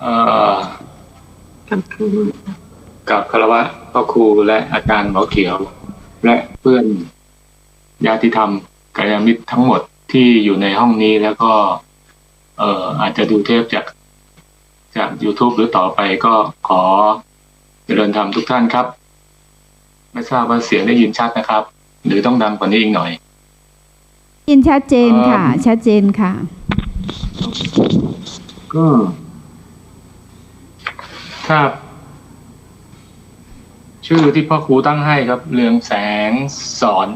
เอ่อกับครูกับคารวะพ่อครูและอาจารย์หมอเขียว และเพื่อนญาติธรรมกัลยาณมิตรทั้งหมดที่อยู่ในห้องนี้แล้วก็ เอ่ออาจจะดูเทปจากจาก YouTube หรือต่อไปก็ขอเจริญธรรมทุกท่านครับ ไม่ทราบว่าเสียงได้ยินชัดนะครับ หรือต้องดังกว่านี้อีกหน่อย ยินชัดเจนค่ะเอ่อชัดเจนค่ะก็ ถ้าชื่อที่พ่อครูตั้งให้ครับ เรืองแสงสอน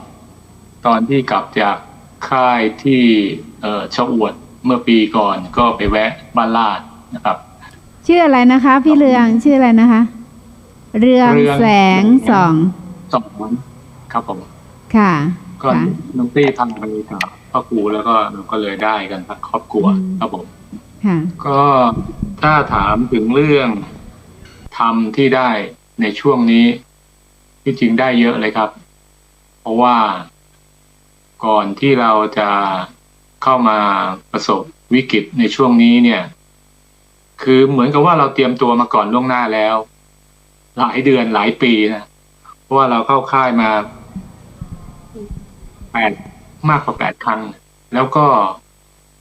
ตอนที่กลับจากค่ายที่เอ่อชะอวดเมื่อปีก่อนก็ไปแวะบ้านลาดนะครับ ชื่ออะไรนะคะ พี่เรืองชื่ออะไรนะคะ เรืองเรือง แสงสอง สอนครับผม ค่ะก็ค่ะ น้องตี้ทำไปกับพ่อครูแล้วก็เราก็เลยได้กันทั้งครอบครัวอืม ครับผม ค่ะ ก็ถ้าถามถึงเรื่อง ทำที่ได้ในช่วงนี้ที่จริงได้เยอะเลยครับ เพราะว่าก่อนที่เราจะเข้ามาประสบวิกฤตในช่วงนี้เนี่ย คือเหมือนกับว่าเราเตรียมตัวมาก่อนล่วงหน้าแล้ว หลายเดือนหลายปีนะเพราะว่าเราเข้าค่ายมาแปดมากกว่าแปดครั้ง แล้วก็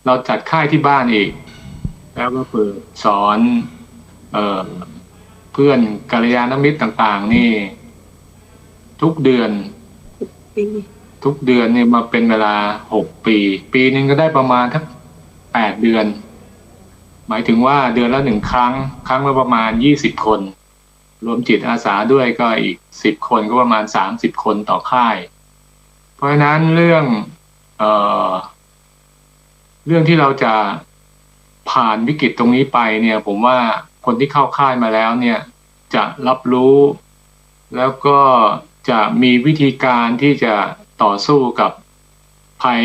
เราจัดค่ายที่บ้านอีก แล้วก็เปิดสอน เอ่อ พื่อนกัลยาณมิตรต่าง ๆ นี่ ทุกเดือนปีทุกเดือนนี่มาเป็นเวลาหกปี ปีหนึ่งก็ได้ประมาณทักแปดเดือน หมายถึงว่าเดือนละหนึ่งครั้ง ครั้งละประมาณยี่สิบคน รวมจิตอาสาด้วยก็อีกสิบคนก็ประมาณสามสิบคนต่อค่าย เพราะฉะนั้นเรื่องเอ่อเรื่องที่เราจะผ่านวิกฤตตรงนี้ไปเนี่ย ผมว่า คนที่เข้าค่ายมาแล้วเนี่ยจะรับรู้ แล้วก็จะมีวิธีการที่จะต่อสู้กับภัย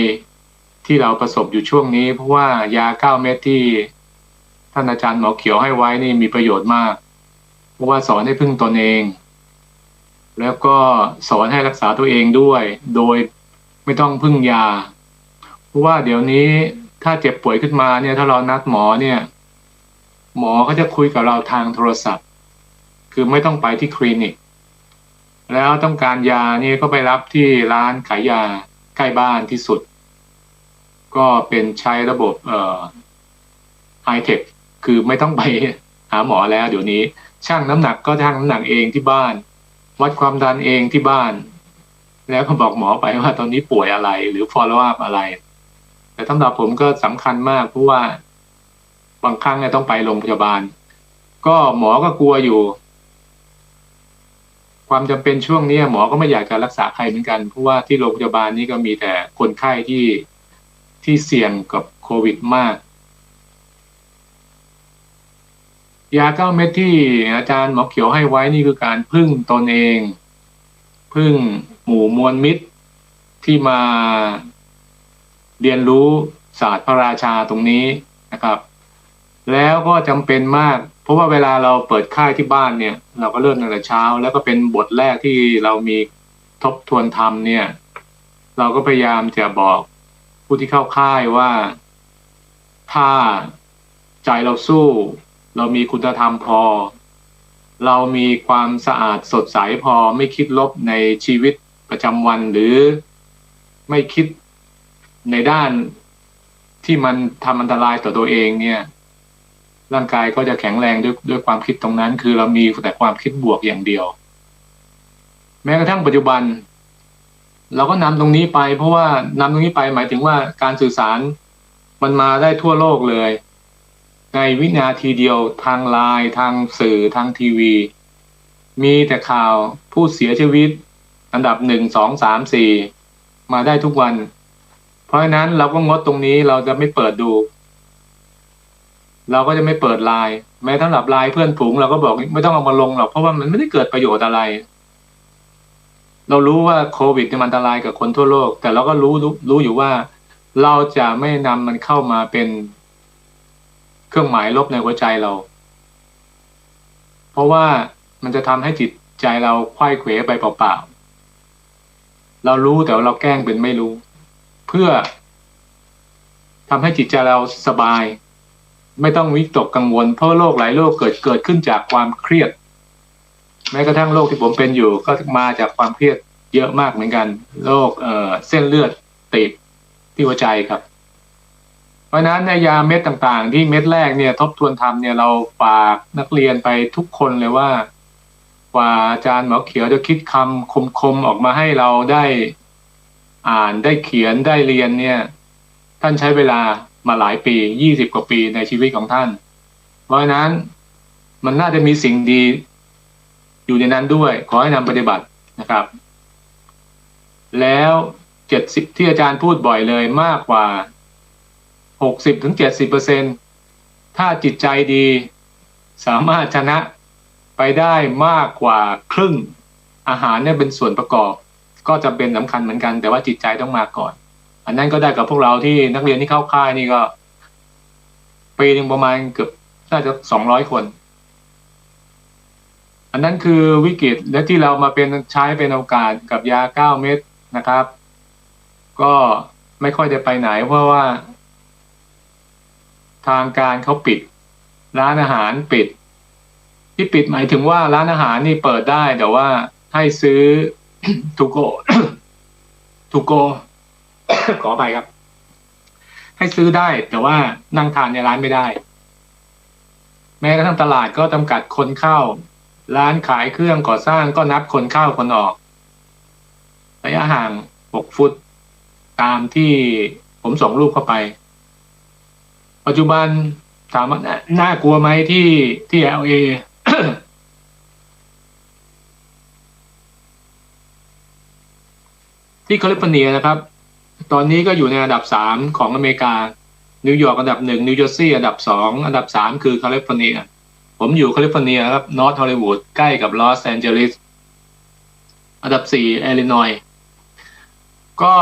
ที่เราประสบอยู่ช่วงนี้ เพราะว่ายาเก้าเม็ดที่ท่านอาจารย์หมอเขียวให้ไว้นี่มีประโยชน์มาก เพราะว่าสอนให้พึ่งตนเอง แล้วก็สอนให้รักษาตัวเองด้วย โดยไม่ต้องพึ่งยา เพราะว่าเดี๋ยวนี้ถ้าเจ็บป่วยขึ้นมาเนี่ย ถ้าเรานัดหมอเนี่ย หมอก็จะคุยกับเราทางโทรศัพท์ คือไม่ต้องไปที่คลินิก แล้วต้องการยานี่ก็ไปรับที่ร้านขายยาใกล้บ้านที่สุด ก็เป็นใช้ระบบเอ่อไฮเทคคือไม่ต้องไปหาหมอแล้วเดี๋ยวนี้ชั่งน้ำหนักก็ชั่งน้ำหนักเองที่บ้าน วัดความดันเองที่บ้าน แล้วก็บอกหมอไปว่าตอนนี้ป่วยอะไรหรือ follow up อะไร แต่สำหรับผมก็สำคัญมากเพราะว่า บางครั้งเนี่ยต้องไปโรงพยาบาล ก็หมอก็กลัวอยู่ ความจำเป็นช่วงนี้หมอก็ไม่อยากจะรักษาใครเหมือนกันเพราะว่าที่โรงพยาบาลนี้ก็มีแต่คนไข้ที่ที่เสี่ยงกับโควิดมาก ยาเก้าเม็ดที่อาจารย์หมอเขียวให้ไว้นี่คือการพึ่งตนเอง พึ่งหมู่มวลมิตรที่มาเรียนรู้ศาสตร์พระราชาตรงนี้นะครับ แล้วก็จำเป็นมาก เพราะว่าเวลาเราเปิดค่ายที่บ้านเนี่ย เราก็เริ่มตั้งแต่เช้า แล้วก็เป็นบทแรกที่เรามีทบทวนธรรมเนี่ย เราก็พยายามจะบอกผู้ที่เข้าค่ายว่า ถ้าใจเราสู้ เรามีคุณธรรมพอ เรามีความสะอาดสดใสพอไม่คิดลบในชีวิตประจำวันหรือไม่คิดในด้านที่มันทำอันตรายต่อตัวเองเนี่ย ร่างกายก็จะแข็งแรงด้วยด้วยความคิดตรงนั้น คือเรามีแต่ความคิดบวกอย่างเดียว แม้กระทั่งปัจจุบัน เราก็นำตรงนี้ไป เพราะว่านำตรงนี้ไปหมายถึงว่าการสื่อสารมันมาได้ทั่วโลกเลย ในวินาทีเดียวทางไลน์ทางสื่อทางทีวี มีแต่ข่าวผู้เสียชีวิต อันดับหนึ่งสองสามสี่มาได้ทุกวัน เพราะฉะนั้นเราก็งดตรงนี้เราจะไม่เปิดดู เราก็จะไม่เปิดไลน์แม้ทั้งหลับไลน์เพื่อนฝูงเราก็บอกไม่ต้องเอามาลงหรอกเพราะว่ามันไม่ได้เกิดประโยชน์อะไร เรารู้ว่าโควิดมันอันตรายกับคนทั่วโลก แต่เราก็รู้รู้อยู่ว่า เราจะไม่นำมันเข้ามาเป็นเครื่องหมายลบในหัวใจเรา เพราะว่ามันจะทำให้จิตใจเราควยเขวไปเปล่าๆเรารู้แต่ว่าเราแกล้งเป็นไม่รู้ เพื่อทำให้จิตใจเราสบาย ไม่ต้องวิตกกังวล เพราะโรคหลายโรคเกิดเกิดขึ้นจากความเครียด แม้กระทั่งโรคที่ผมเป็นอยู่ก็มาจากความเครียดเยอะมากเหมือนกันโรคเอ่อเส้นเลือดตีบที่หัวใจครับ เพราะฉะนั้นในยาเม็ดต่างๆ ที่เม็ดแรกเนี่ย ทบทวนทำเนี่ยเราฝากนักเรียนไปทุกคนเลยว่ากว่าอาจารย์หมอเขียวจะคิดคำคมๆออกมาให้เราได้อ่านได้เขียนได้เรียนเนี่ย ท่านใช้เวลา มาหลายปียี่สิบกว่าปีในชีวิตของท่าน เพราะฉะนั้นมันน่าจะมีสิ่งดีอยู่ในนั้นด้วย ขอให้นำปฏิบัตินะครับ แล้วเจ็ดสิบที่อาจารย์พูดบ่อยเลยมากกว่าหกสิบถึงเจ็ดสิบเปอร์เซ็นถ้าจิตใจดีสามารถชนะไปได้มากกว่าครึ่งอาหารเนี่ยเป็นส่วนประกอบ ก็จะเป็นสำคัญเหมือนกัน แต่ว่าจิตใจต้องมาก่อน อันนั้นก็ได้กับพวกเราที่นักเรียนที่เข้าค่ายนี่ก็ ปีหนึ่งประมาณเกือบน่าจะสองร้อยคน อันนั้นคือวิกฤตและที่เรามาเป็นใช้เป็นโอกาสกับยาเก้าเม็ดนะครับ ก็ไม่ค่อยจะไปไหนเพราะว่า ทางการเขาปิด ร้านอาหารปิด ที่ปิดหมายถึงว่าร้านอาหารนี่เปิดได้แต่ว่าให้ซื้อทูโกทูโก ขอไปครับ ให้ซื้อได้ แต่ว่านั่งทานในร้านไม่ได้ แม้กระทั่งตลาดก็จำกัดคนเข้า ร้านขายเครื่องก่อสร้างก็นับคนเข้าคนออกระยะห่างหกฟุต ตามที่ผมส่งรูปเข้าไป ปัจจุบันถามว่าน่าน่ากลัวไหมที่ที่ LA ที่แคลิฟอร์เนียนะครับ ตอนนี้ก็อยู่ในอันดับสามของอเมริกา นิวยอร์กอันดับหนึ่งนิวเจอร์ซีย์อันดับสองอันดับสามคือแคลิฟอร์เนีย ผมอยู่แคลิฟอร์เนียครับนอร์ทฮอลลีวูดใกล้กับลอสแอนเจลิสอันดับสี่แอรินอยก็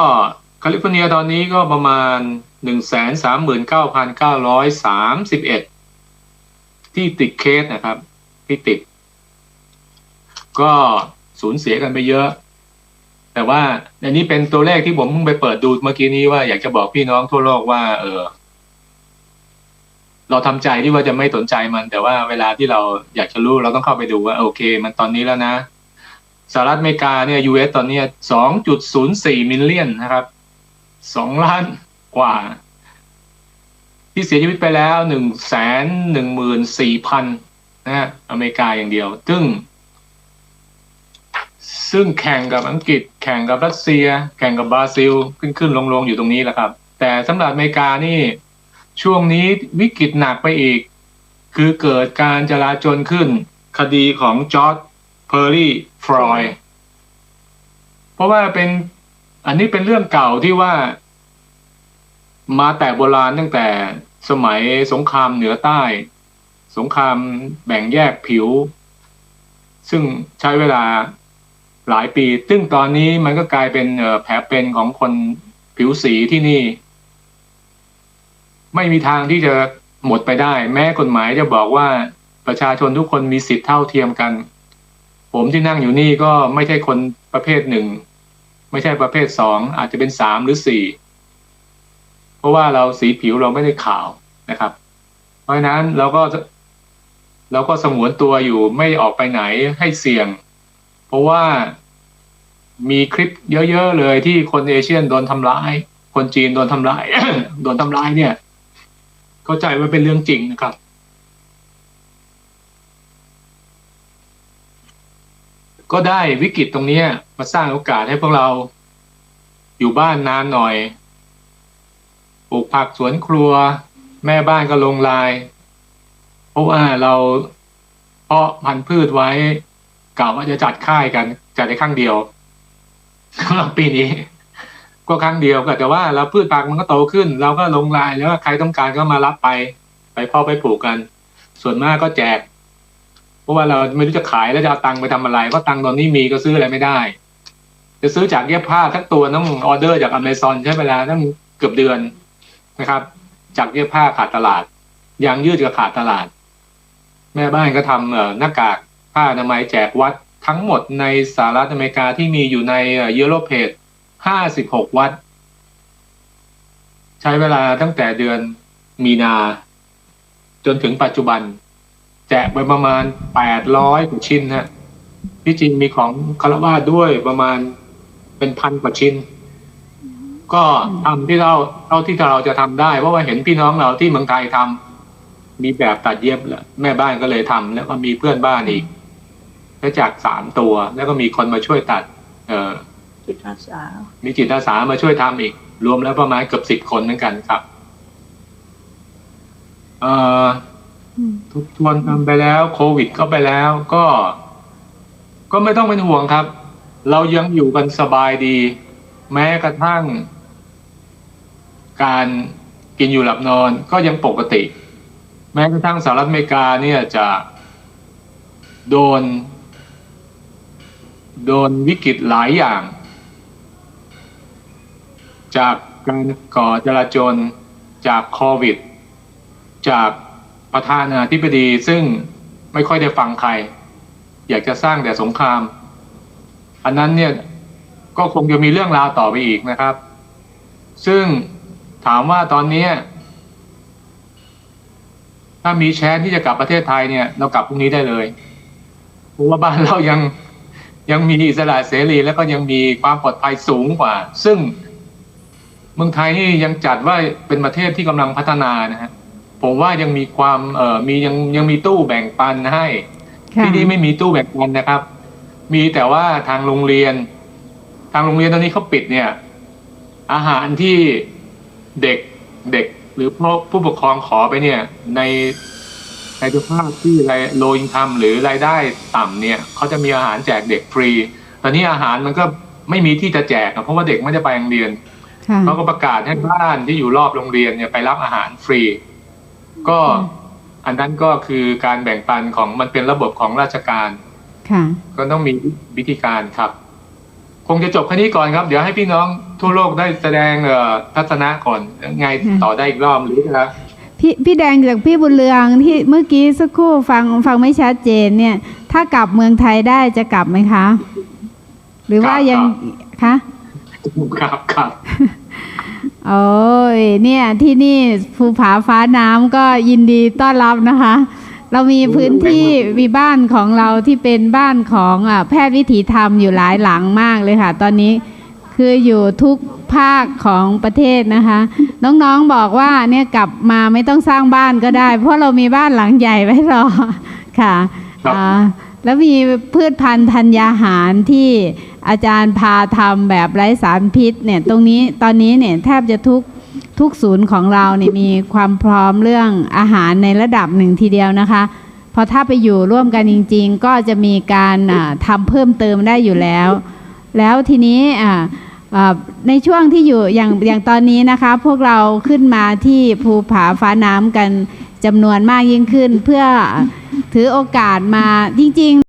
แคลิฟอร์เนียตอนนี้ก็ประมาณหนึ่งแสนสามหมื่นเก้าพันเก้าร้อยสามสิบเอ็ดที่ติดเคสนะครับ ที่ติด ก็สูญเสียกันไปเยอะ แต่ว่าอันนี้เป็นตัวเลขที่ผมเพิ่งไปเปิดดูเมื่อกี้นี้ว่าอยากจะบอกพี่น้องทั่วโลกว่า เออ เราทำใจที่ว่าจะไม่สนใจมัน แต่ว่าเวลาที่เราอยากจะรู้เราต้องเข้าไปดูว่า โอเค มันตอนนี้แล้วนะสหรัฐอเมริกาเนี่ย US ตอนนี้สองจุดศูนย์สี่มิลเลียนนะครับสองล้านกว่า ที่เสียชีวิตไปแล้วหนึ่งแสนหนึ่งหมื่นสี่พันนะฮะอเมริกาอย่างเดียว ซึ่ง ซึ่งแข่งกับอังกฤษ แข่งกับรัสเซีย แข่งกับบราซิล ขึ้นขึ้นลงลงอยู่ตรงนี้แหละครับ แต่สำหรับอเมริกานี่ ช่วงนี้วิกฤตหนักไปอีก คือเกิดการจลาจลขึ้น คดีของจอร์ดเพอร์รี่ฟรอยเพราะว่าเป็นอันนี้เป็นเรื่องเก่าที่ว่า มาแต่โบราณตั้งแต่สมัยสงครามเหนือใต้ สงครามแบ่งแยกผิว ซึ่งใช้เวลา หลายปี ซึ่งตอนนี้มันก็กลายเป็นแผลเป็นของคนผิวสีที่นี่ ไม่มีทางที่จะหมดไปได้ แม้กฎหมายจะบอกว่าประชาชนทุกคนมีสิทธิ์เท่าเทียมกัน ผมที่นั่งอยู่นี่ก็ไม่ใช่คนประเภทหนึ่ง ไม่ใช่ประเภทสอง อาจจะเป็นสามหรือสี่เพราะว่าเราสีผิวเราไม่ได้ขาวนะครับ เพราะฉะนั้นเราก็เราก็สงวนตัวอยู่ไม่ออกไปไหนให้เสี่ยง เพราะว่ามีคลิปเยอะ ๆ เลยที่คนเอเชียนโดนทำร้าย คนจีนโดนทำร้าย โดนทำร้ายเนี่ย เข้าใจว่าเป็นเรื่องจริงนะครับ ก็ได้วิกฤตตรงนี้มาสร้างโอกาสให้พวกเราอยู่บ้านนานหน่อย ปลูกผักสวนครัว แม่บ้านก็ลงลาย เพราะว่าเราเพาะพันธุ์พืชไว้ กะว่าจะจัดค่ายกันจัดในครั้งเดียวสำหรับปีนี้ ก็ครั้งเดียวก็แต่ว่าเราพืชผักมันก็โตขึ้น เราก็ลงลายแล้วใครต้องการก็มารับไป ไปเพาะไปปลูกกัน ส่วนมากก็แจก เพราะว่าเราไม่รู้จะขายแล้วจะเอาตังค์ไปทำอะไรเพราะตังค์ตอนนี้มีก็ซื้ออะไรไม่ได้ จะซื้อจากเย็บผ้าทั้งตัวต้องออเดอร์จากอเมซอนใช้เวลาตั้งเกือบเดือนนะครับ จากเย็บผ้าขาดตลาดยางยืดก็ขาดตลาด แม่บ้านก็ทำเอ่อหน้ากาก ผ้าอนามัยแจกวัดทั้งหมดในสหรัฐอเมริกาที่มีอยู่ในเยโรเพจห้าสิบหกวัด ใช้เวลาตั้งแต่เดือนมีนา จนถึงปัจจุบัน แจกไปประมาณแปดร้อยกว่าชิ้นฮะที่จริงมีของคารวาสด้วยประมาณเป็นพันกว่าชิ้น ก็ทำที่เราเท่าที่เราจะทำได้ เพราะว่าเห็นพี่น้องเราที่เมืองไทยทำมีแบบตัดเย็บแล้วแม่บ้านก็เลยทำแล้วก็มีเพื่อนบ้านอีก แล้วจากสามตัว แล้วก็มีคนมาช่วยตัด เออจิตอาสา มีจิตอาสามาช่วยทำอีก รวมแล้วประมาณเกือบสิบคนเหมือนกันครับ เอ่ออืมทุกทวนทำไปแล้ว โควิดก็ไปแล้วก็ ก็ไม่ต้องเป็นห่วงครับ เรายังอยู่กันสบายดี แม้กระทั่ง การกินอยู่หลับนอนก็ยังปกติ แม้กระทั่งสหรัฐอเมริกาเนี่ยจะโดน โดนวิกฤตหลายอย่าง จากการก่อจราจนจากโควิด จากประธานาธิบดีซึ่งไม่ค่อยได้ฟังใคร อยากจะสร้างแต่สงคราม อันนั้นเนี่ยก็คงจะมีเรื่องราวต่อไปอีกนะครับ ซึ่งถามว่าตอนนี้ ถ้ามีแชร์ที่จะกลับประเทศไทยเนี่ย เรากลับพรุ่งนี้ได้เลยเพราะว่าบ้านเรายัง ยังมีอิสระเสรีแล้วก็ยังมีความปลอดภัยสูงกว่า ซึ่งเมืองไทยนี่ยังจัดว่าเป็นประเทศที่กำลังพัฒนานะฮะผมว่ายังมีความเอ่อมียังยังมีตู้แบ่งปันให้ค่ะที่นี่ไม่มีตู้แบ่งปันนะครับ มีแต่ว่าทางโรงเรียน ทางโรงเรียนตอนนี้เขาปิดเนี่ย อาหารที่เด็กเด็กหรือผู้ผู้ปกครองขอไปเนี่ย ใน ในสภาพที่รายโลอินคัมหรือรายได้ต่ำเนี่ยเขาจะมีอาหารแจกเด็กฟรี ตอนนี้อาหารมันก็ไม่มีที่จะแจกอะเพราะว่าเด็กไม่ได้ไปโรงเรียนค่ะเขาก็ประกาศให้บ้านที่อยู่รอบโรงเรียนเนี่ยไปรับอาหารฟรี ก็อืมอันนั้นก็คือการแบ่งปันของมันเป็นระบบของราชการค่ะก็ต้องมีวิธีการครับ คงจะจบแค่นี้ก่อนครับ เดี๋ยวให้พี่น้องทั่วโลกได้แสดงเอ่อทัศนะก่อนไงอืมต่อได้อีกรอบหรือจะ พี่พี่แดงจากพี่บุญเรืองที่เมื่อกี้สักครู่ฟังฟังไม่ชัดเจนเนี่ย ถ้ากลับเมืองไทยได้จะกลับไหมคะ หรือว่ายังคะครับครับโอ้ยเนี่ยที่นี่ภูผาฟ้าน้ำก็ยินดีต้อนรับนะคะ เรามีพื้นที่มีบ้านของเราที่เป็นบ้านของอะแพทย์วิถีธรรมอยู่หลายหลังมากเลยค่ะ ตอนนี้ คืออยู่ทุกภาคของประเทศนะคะ น้องๆบอกว่าเนี่ยกลับมาไม่ต้องสร้างบ้านก็ได้ เพราะเรามีบ้านหลังใหญ่ไว้รอค่ะครับอ่าแล้วมีพืชพันธุ์ธัญญาหารที่อาจารย์พาทำแบบไร้สารพิษเนี่ยตรงนี้ตอนนี้เนี่ยแทบจะทุกทุกศูนย์ของเราเนี่ยมีความพร้อมเรื่องอาหารในระดับหนึ่งทีเดียวนะคะ พอถ้าไปอยู่ร่วมกันจริง ๆ ก็จะมีการอ่าทำเพิ่มเติมได้อยู่แล้ว แล้วทีนี้อ่าอ่า ในช่วงที่อยู่อย่างอย่างตอนนี้นะคะ พวกเราขึ้นมาที่ภูผาฟ้าน้ำกันจำนวนมากยิ่งขึ้น เพื่อถือโอกาสมาจริง ๆ